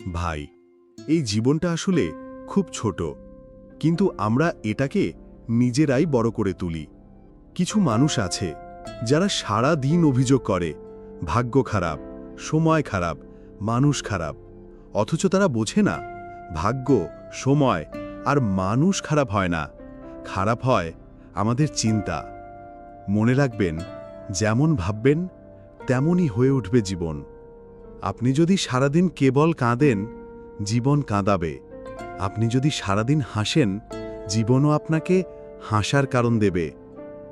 ভাই, এই জীবনটা আসলে খুব ছোট। কিন্তু আমরা এটাকে নিজেরাই বড় করে তুলি। কিছু মানুষ আছে যারা সারা দিন অভিযোগ করে, ভাগ্য খারাপ, সময় খারাপ, মানুষ খারাপ। অথচ তারা বোঝে না, ভাগ্য, সময় আর মানুষ খারাপ হয় না। খারাপ হয় আমাদের চিন্তা। মনে রাখবেন, যেমন ভাববেন, তেমনই হয়ে উঠবে জীবন। আপনি যদি সারাদিন কেবল কাঁদেন, জীবন কাঁদাবে। আপনি যদি সারাদিন হাসেন, জীবনও আপনাকে হাসার কারণ দেবে।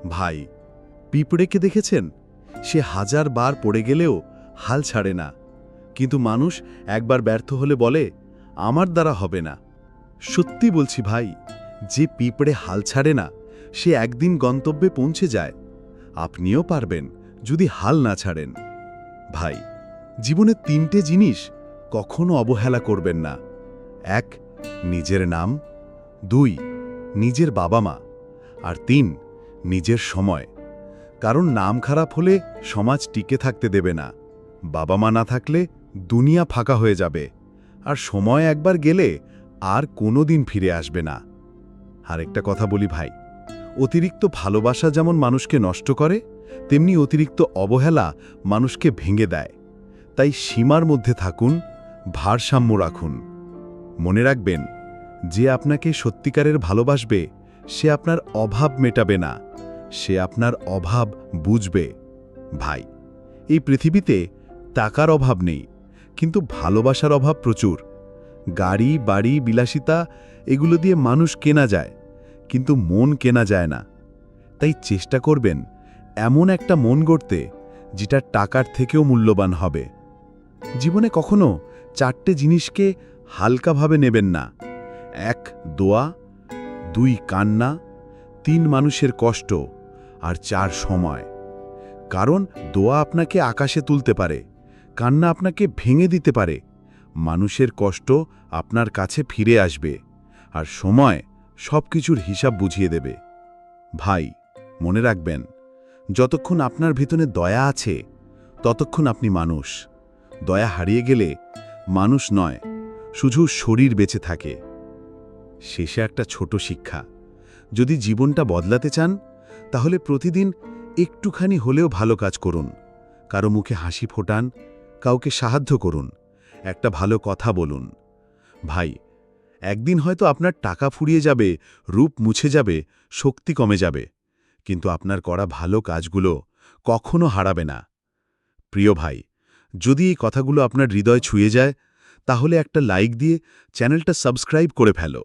ভাই পিঁপড়েকে দেখেছেন? সে হাজার বার পড়ে গেলেও হাল ছাড়ে না। কিন্তু মানুষ একবার ব্যর্থ হলে বলে, আমার দ্বারা হবে না। সত্যি বলছি ভাই, যে পিঁপড়ে হাল ছাড়ে না, সে একদিন গন্তব্যে পৌঁছে যায়। আপনিও পারবেন যদি হাল না ছাড়েন। ভাই জীবনে তিনটে জিনিস কখনো অবহেলা করবেন না। এক, নিজের নাম। দুই, নিজের বাবা মা। আর তিন, নিজের সময়। কারণ নাম খারাপ হলে সমাজ টিকে থাকতে দেবে না। বাবা মা না থাকলে দুনিয়া ফাঁকা হয়ে যাবে। আর সময় একবার গেলে আর কোনো দিন ফিরে আসবে না। আর একটা কথা বলি ভাই, অতিরিক্ত ভালোবাসা যেমন মানুষকে নষ্ট করে, তেমনি অতিরিক্ত অবহেলা মানুষকে ভেঙে দেয়। তাই সীমার মধ্যে থাকুন, ভারসাম্য রাখুন। মনে রাখবেন, যে আপনাকে সত্যিকারের ভালোবাসবে, সে আপনার অভাব মেটাবে না, সে আপনার অভাব বুঝবে। ভাই, এই পৃথিবীতে টাকার অভাব নেই, কিন্তু ভালোবাসার অভাব প্রচুর। গাড়ি, বাড়ি, বিলাসিতা, এগুলো দিয়ে মানুষ কেনা যায়, কিন্তু মন কেনা যায় না। তাই চেষ্টা করবেন, এমন একটা মন গড়তে, যেটা টাকার থেকেও মূল্যবান হবে। জীবনে কখনো চারটে জিনিসকে হালকাভাবে নেবেন না। এক, দোয়া, দুই, কান্না, তিন, মানুষের কষ্ট, আর চার, সময়। কারণ দোয়া আপনাকে আকাশে তুলতে পারে, কান্না আপনাকে ভেঙে দিতে পারে, মানুষের কষ্ট আপনার কাছে ফিরে আসবে, আর সময় সব কিছুর হিসাব বুঝিয়ে দেবে। ভাই, মনে রাখবেন, যতক্ষণ আপনার ভিতরে দয়া আছে, ততক্ষণ আপনি মানুষ। দয়া হারিয়ে গেলে মানুষ নয়, শুধু শরীর বেঁচে থাকে। শেষে একটা ছোট শিক্ষা, যদি জীবনটা বদলাতে চান, তাহলে প্রতিদিন একটুখানি হলেও ভালো কাজ করুন, কারও মুখে হাসি ফোটান, কাউকে সাহায্য করুন, একটা ভালো কথা বলুন। ভাই, একদিন হয়তো আপনার টাকা ফুরিয়ে যাবে, রূপ মুছে যাবে, শক্তি কমে যাবে, কিন্তু আপনার করা ভালো কাজগুলো কখনো হারাবে না। প্রিয় ভাই যদি এই কথাগুলো আপনার হৃদয় ছুঁয়ে যায়, তাহলে একটা লাইক দিয়ে চ্যানেলটা সাবস্ক্রাইব করে ফেলো।